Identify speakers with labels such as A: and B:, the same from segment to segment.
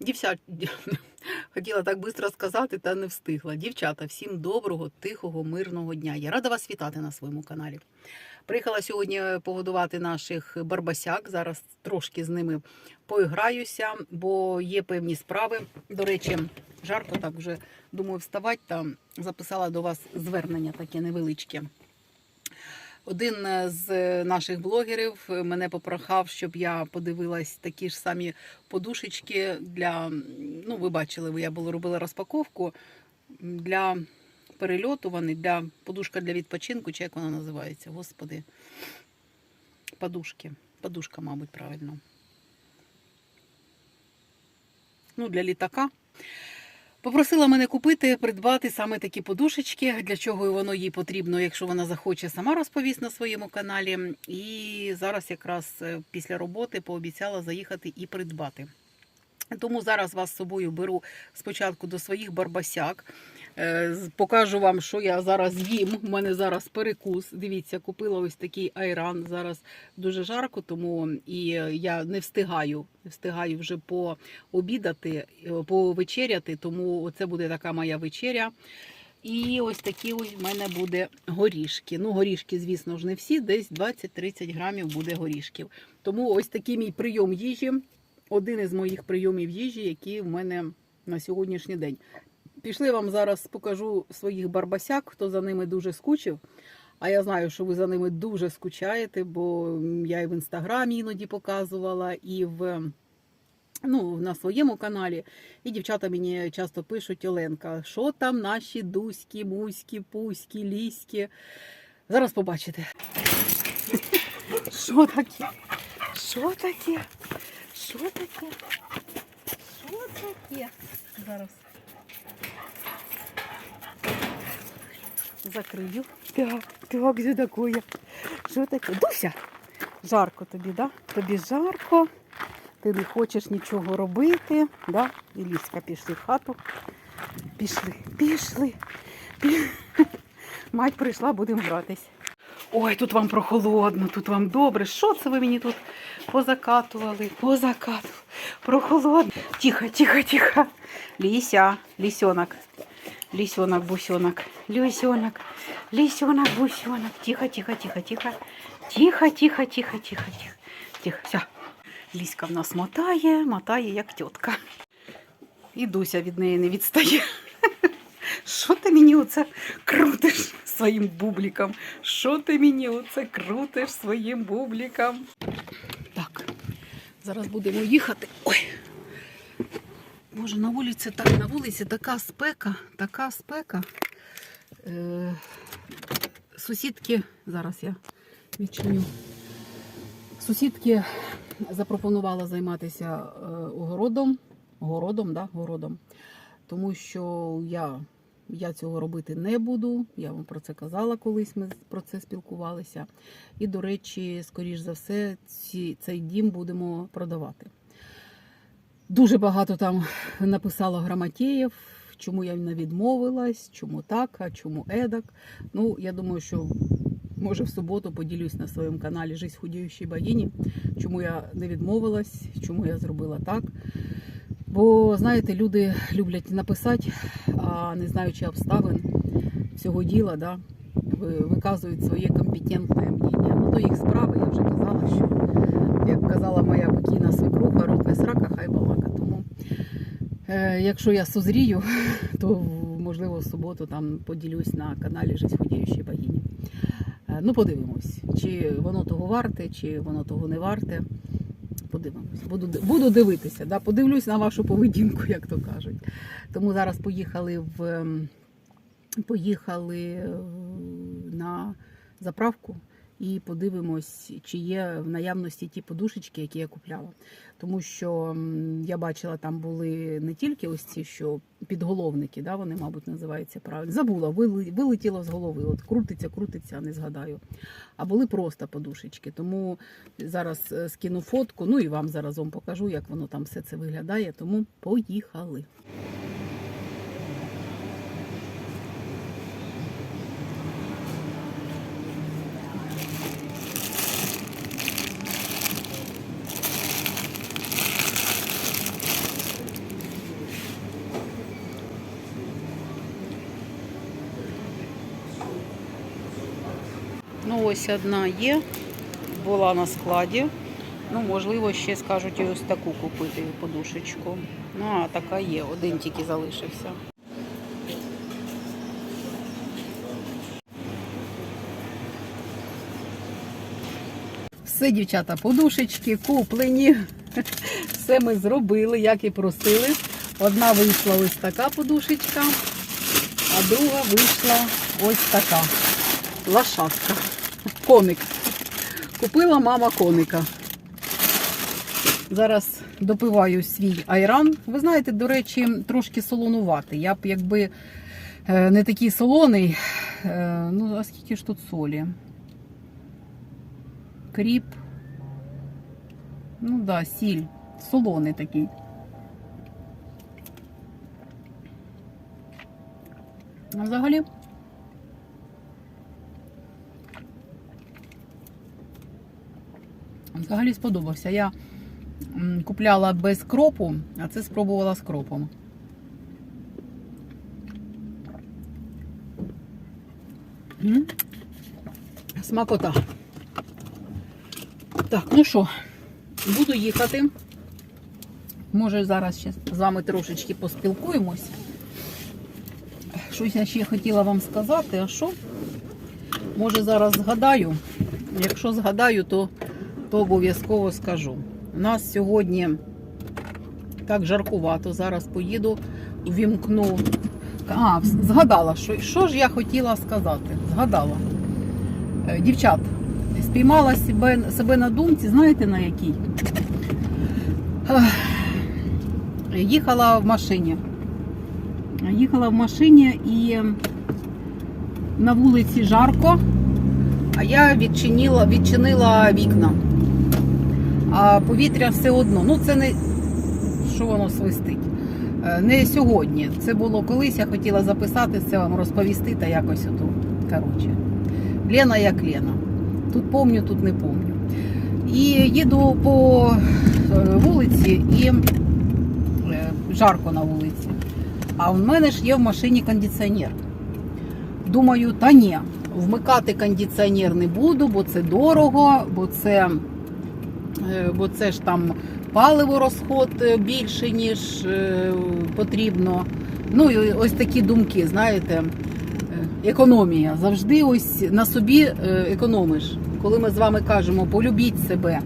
A: Дівчат, хотіла так швидко сказати, та не встигла. Дівчата, всім доброго, тихого, мирного дня. Я рада вас вітати на своєму каналі. Приїхала сьогодні погодувати наших барбасяк. Зараз трошки з ними поіграюся, бо є певні справи. До речі, жарко так вже думаю вставати та записала до вас звернення таке невеличке. Один з наших блогерів мене попрохав, щоб я подивилась такі ж самі подушечки для. Ну, ви бачили, я було робила розпаковку для перельоту. Вони для подушка для відпочинку, чи як вона називається, господи. Подушки. Подушка, мабуть, правильно. Ну, для літака. Попросила мене купити, придбати саме такі подушечки, для чого воно їй потрібно, якщо вона захоче, сама розповість на своєму каналі. І зараз якраз е, після роботи пообіцяла заїхати і придбати. Тому зараз вас з собою беру спочатку до своїх барбасяк. Е, Покажу вам, що я зараз їм. У мене зараз перекус. Дивіться, купила ось такий айран. Зараз дуже жарко, тому і я не встигаю, не встигаю вже пообідати, е, повечеряти, тому це буде така моя вечеря. І ось такі ось в мене буде горішки. Ну, горішки, звісно ж, не всі, десь 20-30 грамів буде горішків. Тому ось такий мій прийом їжі, один із моїх прийомів їжі, які в мене на сьогоднішній день. Пішли вам зараз покажу своїх барбасяк, хто за ними дуже скучив. А я знаю, що ви за ними дуже скучаєте, бо я і в інстаграмі іноді показувала, і в ну, на своєму каналі. І дівчата мені часто пишуть: Оленка, що там наші дуські, муські, пуські, ліські. Зараз побачите. Що таке? Що таке? Що таке? Що таке? Зараз. Закрию. Так, так, таке? Що таке? Дуся, жарко тобі, да? Тобі жарко, ти не хочеш нічого робити, да? І Ліська пішли в хату. Пішли, пішли. пі- Мать прийшла, будемо гратись. Ой, тут вам прохолодно, тут вам добре. Що це ви мені тут позакатували? Позакатували. Прохолодно. Тихо, тихо, тихо. Ліся, лісьонок. Лисенок, бусенок, лисенок, лисенок, бусенок. Тихо, тихо, тихо, тихо. Тихо, тихо, тихо, тихо, тихо. Тихо, все. Ліська в нас мотає, мотає, як тітка. І Дуся від неї не відстає. Що ти мені оце крутиш своїм бубліком? Що ти мені оце крутиш своїм бубліком? Так, зараз будемо їхати. Ой. Боже, на вулиці так, на вулиці така спека, така спека. Е, сусідки, зараз я відчиню. Сусідки запропонувала займатися е, огородом, городом, да, городом, тому що я, я цього робити не буду. Я вам про це казала колись, ми про це спілкувалися. І, до речі, скоріш за все, ці, цей дім будемо продавати. Дуже багато там написало грамотеїв, чому я не відмовилась, чому так, а чому едак. Ну, я думаю, що може в суботу поділюсь на своєму каналі Жизнь худіючої богині, чому я не відмовилась, чому я зробила так. Бо, знаєте, люди люблять написати, а не знаючи обставин всього діла, да, виказують своє компетентне мнення. Ну, то їх справи, я вже казала, що як казала моя покійна свекруха, рот не срака, хай балака. Тому е, якщо я созрію, то можливо в суботу там поділюсь на каналі Жизнь худіючої богині. Е, ну, подивимось, чи воно того варте, чи воно того не варте. Подивимось. Буду, буду дивитися, да? подивлюсь на вашу поведінку, як то кажуть. Тому зараз поїхали в ем, поїхали е, на заправку і подивимось, чи є в наявності ті подушечки, які я купляла. Тому що я бачила, там були не тільки ось ці, що підголовники, да, вони, мабуть, називаються правильно. Забула, вилетіло з голови. От крутиться, крутиться, не згадаю. А були просто подушечки. Тому зараз е, скину фотку, ну і вам заразом покажу, як воно там все це виглядає. Тому поїхали. Ось одна є, була на складі. Ну, можливо, ще скажуть і ось таку купити подушечку. Ну, а така є, один тільки залишився. Все, дівчата, подушечки куплені. Все ми зробили, як і просили. Одна вийшла ось така подушечка, а друга вийшла ось така. Лошадка. Коник. Купила мама коника. Зараз допиваю свій айран. Ви знаєте, до речі, трошки солонуватий. Я б якби е, не такий солоний. е, Ну, а скільки ж тут солі? Кріп. Ну да, сіль. Солоний такий. Взагалі. Взагалі сподобався. Я купляла без кропу, а це спробувала з кропом. Смакота. Так, ну що, буду їхати. Може, зараз ще з вами трошечки поспілкуємось. Щось я ще хотіла вам сказати, а що? Може, зараз згадаю. Якщо згадаю, то, то обов'язково скажу. У нас сьогодні так жаркувато. Зараз поїду, вімкну. А, згадала, що, що ж я хотіла сказати. Згадала. Е, Дівчат, спіймала себе, себе на думці, знаєте на якій? Їхала в машині. Їхала в машині і на вулиці жарко, а я відчинила, відчинила вікна. А повітря все одно. Ну, це не що воно свистить. Е, Не сьогодні. Це було колись, я хотіла записати це вам розповісти та якось ото. Коротше. Лена як Лена. Тут помню, тут не помню. І їду по е, вулиці і е, жарко на вулиці. А в мене ж є в машині кондиціонер. Думаю, та ні, вмикати кондиціонер не буду, бо це дорого, бо це, бо це ж там паливо розход е, більше, ніж е, потрібно. Ну і ось такі думки, знаєте, е, економія. Завжди ось на собі е, економиш. Коли ми з вами кажемо, полюбіть себе,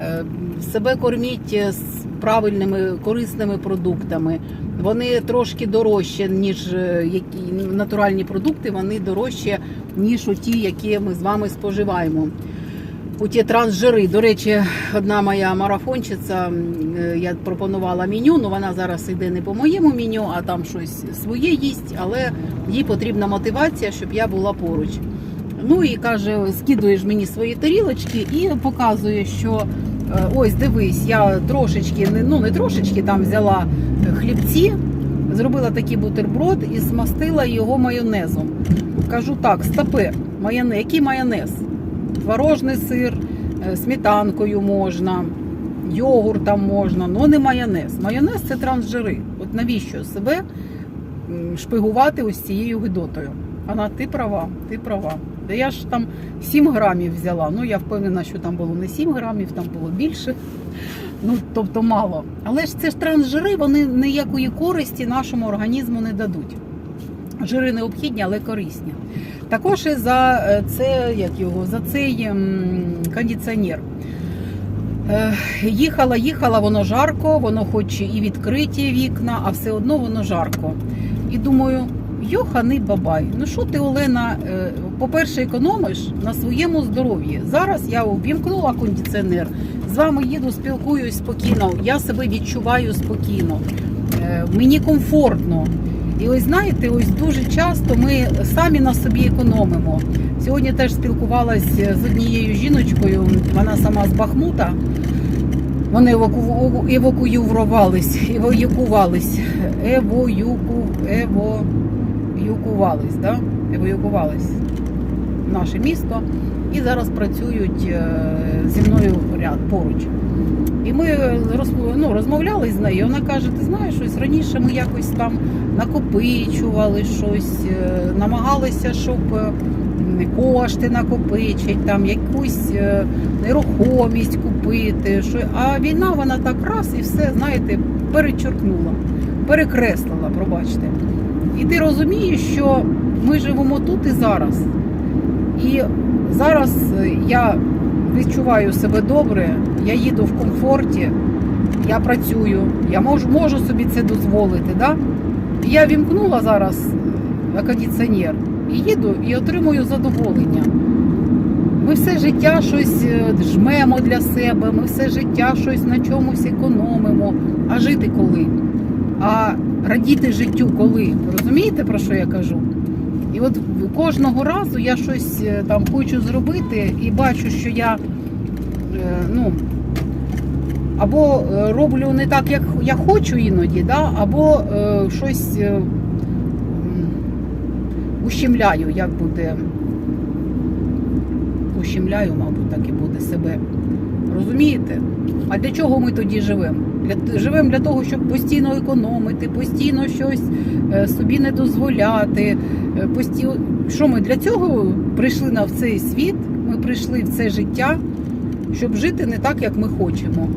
A: е, себе корміть е, з правильними корисними продуктами. Вони трошки дорожчі, ніж е, які натуральні продукти, вони дорожчі, ніж ті, які ми з вами споживаємо. У ті трансжири. До речі, одна моя марафончиця, е, я пропонувала меню, ну вона зараз йде не по моєму меню, а там щось своє їсть, але їй потрібна мотивація, щоб я була поруч. Ну і каже, скидуєш мені свої тарілочки і показує, що е, ось дивись, я трошечки, ну не трошечки там взяла хлібці, зробила такий бутерброд і змастила його майонезом. Кажу так, стопи, майонез, який майонез? Творожний сир, е, сметанкою можна, йогуртом можна, але не майонез. Майонез це трансжири. От навіщо себе шпигувати ось цією гидотою? Вона, ти права, ти права. Та я ж там 7 грамів взяла. Ну я впевнена, що там було не 7 грамів, там було більше. Ну, тобто мало. Але ж це ж трансжири, вони ніякої користі нашому організму не дадуть. Жири необхідні, але корисні. Також і за е, це, як його, за цей кондиціонер. Е, Їхала, їхала, воно жарко, воно хоч і відкриті вікна, а все одно воно жарко. І думаю, йоханий бабай. Ну що ти, Олена, е, по-перше, економиш на своєму здоров'ї. Зараз я увімкнула кондиціонер, з вами їду, спілкуюсь спокійно, я себе відчуваю спокійно. Мені комфортно. І ось знаєте, ось дуже часто ми самі на собі економимо. Сьогодні теж спілкувалася з однією жіночкою, вона сама з Бахмута. Вони еваку... евакуювались, евакуювались, евоюку, евоюкувались, да? евакуювались в наше місто і зараз працюють е, зі мною поруч. І ми ну, розмовляли з нею. Вона каже: ти знаєш, щось раніше ми якось там накопичували щось, е, намагалися, щоб е, кошти накопичити, там якусь е, нерухомість купити. Що... А війна вона так раз і все, знаєте, перечеркнула, перекреслила, пробачте. І ти розумієш, що ми живемо тут і зараз. І зараз я відчуваю себе добре, я їду в комфорті, я працюю, я можу, можу собі це дозволити. Да? Я вімкнула зараз е, кондиціонер і їду і отримую задоволення. Ми все життя щось е, жмемо для себе, ми все життя щось на чомусь економимо. А жити коли? А радіти життю коли? Розумієте, про що я кажу? І от кожного разу я щось е, там хочу зробити і бачу, що я е, ну, або е, роблю не так, як я хочу іноді, да? або щось ущемляю, як буде. Ущемляю, мабуть, так і буде себе. Розумієте? А для чого ми тоді живемо? Живемо для того, щоб постійно економити, постійно щось е, собі не дозволяти. Е, Постійно... Що ми для цього прийшли на цей світ? Ми прийшли в це життя, щоб жити не так, як ми хочемо.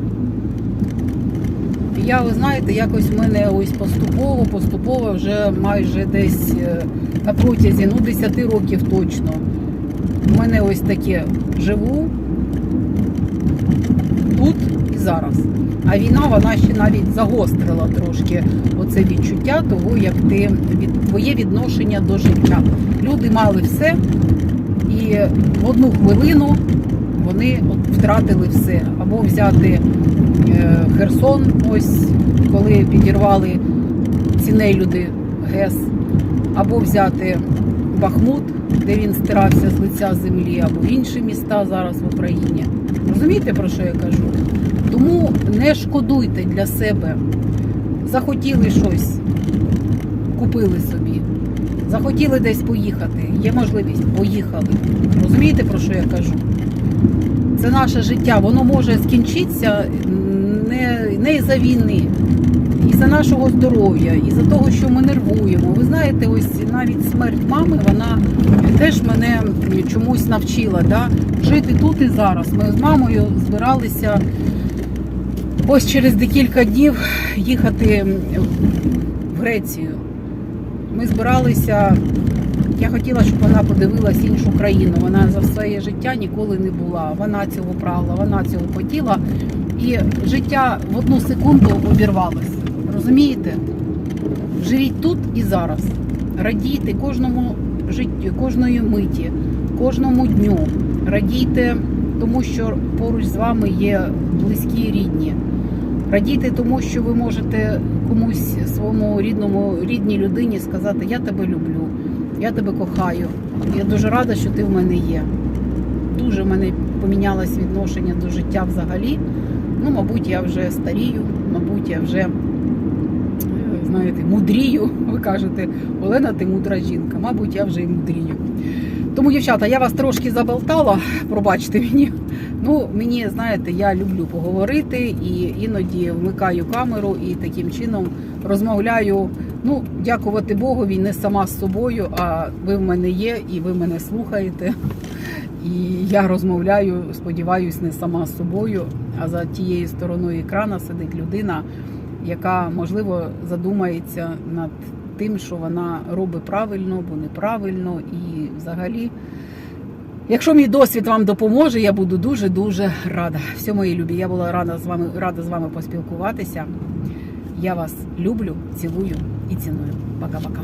A: Я, ви знаєте, якось в мене ось поступово, поступово вже майже десь е, на протязі ну, 10 років точно. У мене ось таке живу зараз. А війна вона ще навіть загострила трошки оце відчуття того, як ти від твоє відношення до життя. Люди мали все, і в одну хвилину вони от втратили все. Або взяти е, Херсон, ось коли підірвали ці люди ГЕС, або взяти Бахмут, де він стирався з лиця землі, або інші міста зараз в Україні. Розумієте, про що я кажу? Тому не шкодуйте для себе. Захотіли щось, купили собі. Захотіли десь поїхати. Є можливість, поїхали. Розумієте, про що я кажу? Це наше життя, воно може скінчитися не, не із-за війни, із-за нашого здоров'я, із-за того, що ми нервуємо. Ви знаєте, ось навіть смерть мами, вона теж мене чомусь навчила. Да? Жити тут і зараз. Ми з мамою збиралися ось через декілька днів їхати в Грецію. Ми збиралися. Я хотіла, щоб вона подивилась іншу країну. Вона за своє життя ніколи не була. Вона цього прагла, вона цього хотіла. І життя в одну секунду обірвалось. Розумієте? Живіть тут і зараз. Радійте кожному життю, кожної миті, кожному дню. Радійте тому, що поруч з вами є близькі рідні. Радійте тому, що ви можете комусь своєму рідному рідній людині сказати Я тебе люблю, я тебе кохаю. Я дуже рада, що ти в мене є. Дуже в мене помінялось відношення до життя взагалі. Ну, мабуть, я вже старію, мабуть, я вже, е, знаєте, мудрію. Ви кажете, Олена, ти мудра жінка. Мабуть, я вже і мудрію. Тому, дівчата, я вас трошки заболтала, пробачте мені. Ну, мені, знаєте, я люблю поговорити і іноді вмикаю камеру і таким чином розмовляю. Ну, дякувати Богові, не сама з собою, а ви в мене є і ви мене слухаєте. І я розмовляю, сподіваюсь, не сама з собою, а за тією стороною екрана сидить людина, яка можливо задумається над тим, що вона робить правильно або неправильно. І взагалі, якщо мій досвід вам допоможе, я буду дуже дуже рада. Все, мої любі, я була рада з вами рада з вами поспілкуватися. Я вас люблю, цілую і ціную. Пока-пока.